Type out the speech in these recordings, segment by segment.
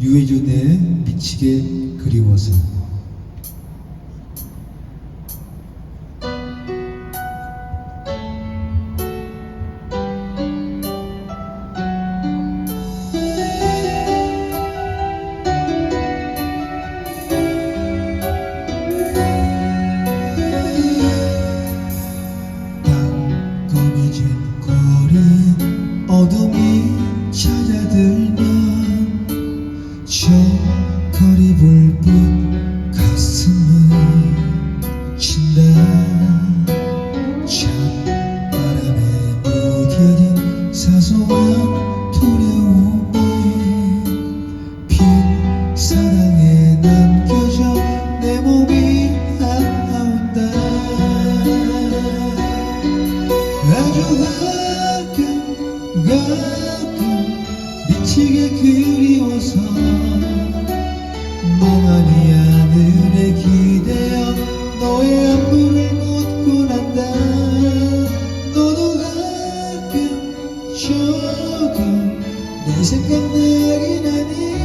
유해준의 미치게 그리워서. 깜깜해진 거리 어둠 거리 불빛 가슴을 친다. 찬바람에 무뎌진 사소한 두려움이 빈 사랑에 남겨져 내 몸이 아파온다. 아주 가끔 가끔 미치게 그리워서 내 생각나긴 하니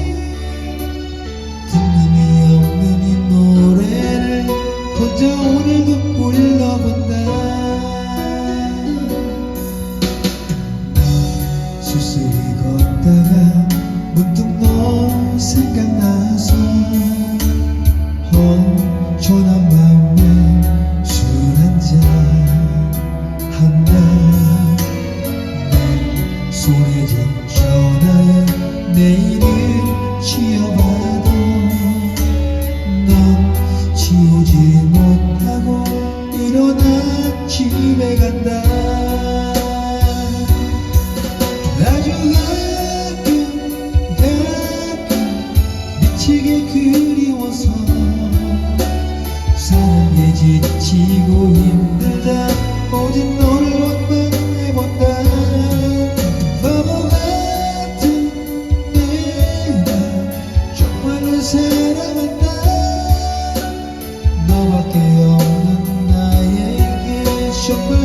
전화에 내일을 지어봐도 넌 지우지 못하고 일어나 집에 간다. 아주 가끔 가끔 미치게 그리워서 사랑에 지치고 힘들다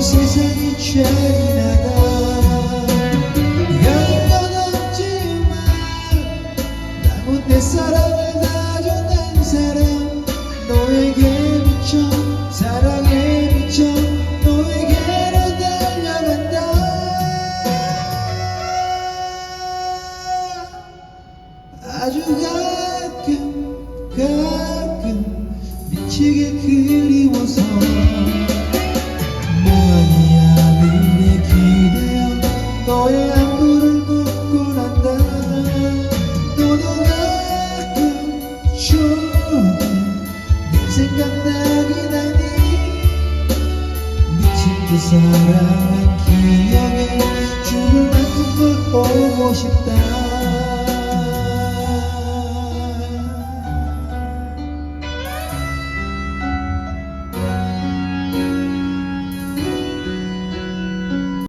세상이 잔인하다. 건 없지만 남은 내 사랑을 난 사랑 너에게 미쳐 사랑에 미쳐. 너에게로 달려간다. 아주 가끔 가끔 미치게 그리워서 듯 사랑한 기억에 죽을 만큼 널 보고 싶다